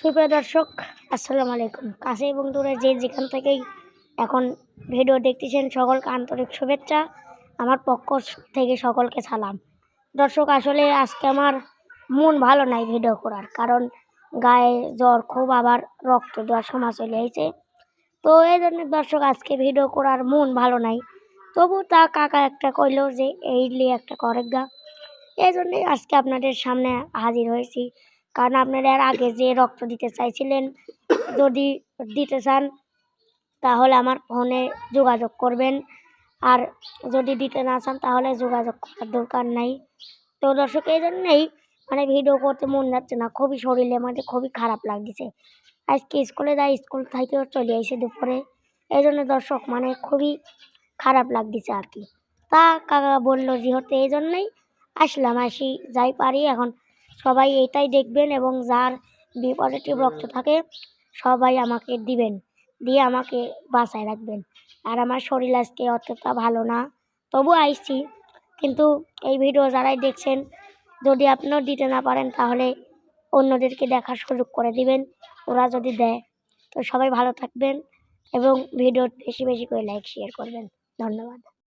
সুপ্রিয় দর্শক, আসসালামু আলাইকুম। কাছে এবং দূরে যে যেখান থেকেই এখন ভিডিও দেখতেছেন, সকলকে আন্তরিক শুভেচ্ছা। আমার পক্ষ থেকে সকলকে সালাম। দর্শক, আসলে আজকে আমার মন ভালো নাই ভিডিও করার, কারণ গায়ে জ্বর, খুব আবার রক্ত দেওয়ার সময় চলে এসেছে তো এই জন্য দর্শক, আজকে ভিডিও করার মন ভালো নাই। তবু তা কাকা একটা কইল যে, এই লিয়ে একটা করেক গা। এই জন্যই আজকে আপনাদের সামনে হাজির হয়েছি। কারণ আপনারা এর আগে যে রক্ত দিতে চাইছিলেন, যদি দিতে চান, তাহলে আমার ফোনে যোগাযোগ করবেন। আর যদি দিতে না চান, তাহলে যোগাযোগ করার দরকার নাই। তো দর্শক, এই জন্যেই মানে ভিডিও করতে মন যাচ্ছে না। খুবই শরীরে মানে খুবই খারাপ লাগছে আজকে স্কুলে যাই, স্কুল থেকেও চলে আসে দুপুরে। এই জন্য দর্শক মানে খুবই খারাপ লাগতেছে আর কি। তা কাকা বলল যেহেতু এই জন্যই আসলাম, আসি, যাই পারি এখন। সবাই এটাই দেখবেন এবং যার বি পজিটিভ রক্ত থাকে, সবাই আমাকে দিবেন, দিয়ে আমাকে বাঁচায় রাখবেন। আর আমার শরীর আজকে অতটা ভালো না, তবু আইসছি কিন্তু এই ভিডিও যারাই দেখছেন, যদি আপনিও দিতে না পারেন, তাহলে অন্যদেরকে দেখার সুযোগ করে দিবেন, ওরা যদি দেয়। তো সবাই ভালো থাকবেন এবং ভিডিও বেশি বেশি করে লাইক শেয়ার করবেন। ধন্যবাদ।